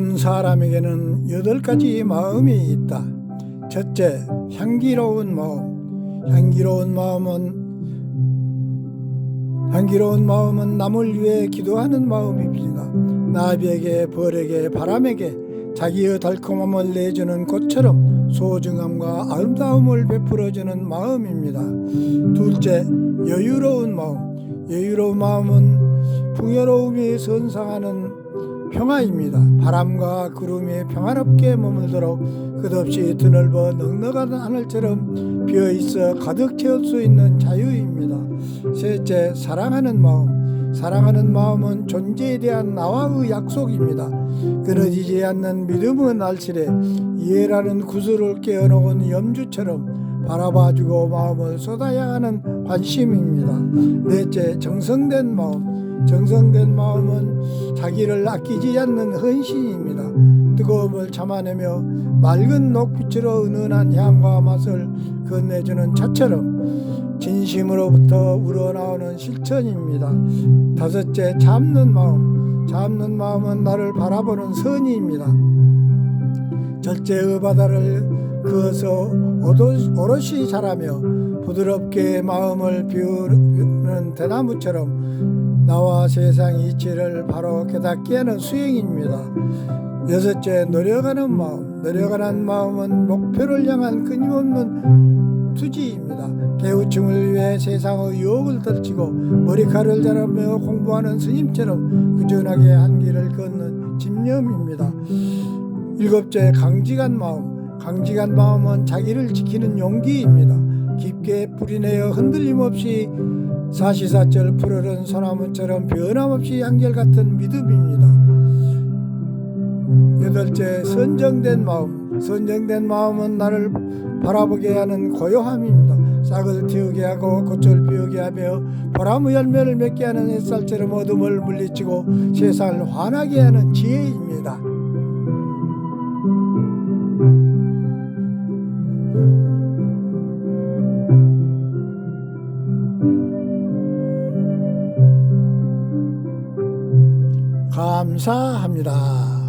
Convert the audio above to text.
모든 사람에게는 여덟 가지 마음이 있다. 첫째, 향기로운 마음. 향기로운 마음은 향기로운 마음은 남을 위해 기도하는 마음입니다. 나비에게 벌에게 바람에게 자기의 달콤함을 내주는 꽃처럼 소중함과 아름다움을 베풀어주는 마음입니다. 둘째, 여유로운 마음. 여유로운 마음은 풍요로움이 선상하는 평화입니다. 바람과 구름이 평화롭게 머물도록 끝없이 드넓어 넉넉한 하늘처럼 비어있어 가득 채울 수 있는 자유입니다. 셋째, 사랑하는 마음. 사랑하는 마음은 존재에 대한 나와의 약속입니다. 끊어지지 않는 믿음의 날실에 이해라는 구슬을 깨어놓은 염주처럼 바라봐주고 마음을 쏟아야 하는 관심입니다. 넷째, 정성된 마음. 정성된 마음은 자기를 아끼지 않는 헌신입니다. 뜨거움을 참아내며 맑은 녹빛으로 은은한 향과 맛을 건네주는 차처럼 진심으로부터 우러나오는 실천입니다. 다섯째, 참는 마음. 참는 마음은 나를 바라보는 선의입니다. 절제의 바다를 그어서 오롯이 자라며 부드럽게 마음을 비우는 대나무처럼 나와 세상 이치를 바로 깨닫게 하는 수행입니다. 여섯째, 노력하는 마음. 노력하는 마음은 목표를 향한 끊임없는 투지입니다. 개우충을 위해 세상의 유혹을 덜치고 머리카락을 자르며 공부하는 스님처럼 꾸준하게 한 길을 걷는 집념입니다. 일곱째, 강직한 마음. 강직한 마음은 자기를 지키는 용기입니다. 깊게 뿌리내어 흔들림 없이 사시사철 푸르른 소나무처럼 변함없이 한결같은 믿음입니다. 여덟째, 선정된 마음. 선정된 마음은 나를 바라보게 하는 고요함입니다. 싹을 틔우게 하고 꽃을 피우게 하며 보람의 열매를 맺게 하는 햇살처럼 어둠을 물리치고 세상을 환하게 하는 지혜입니다. 감사합니다.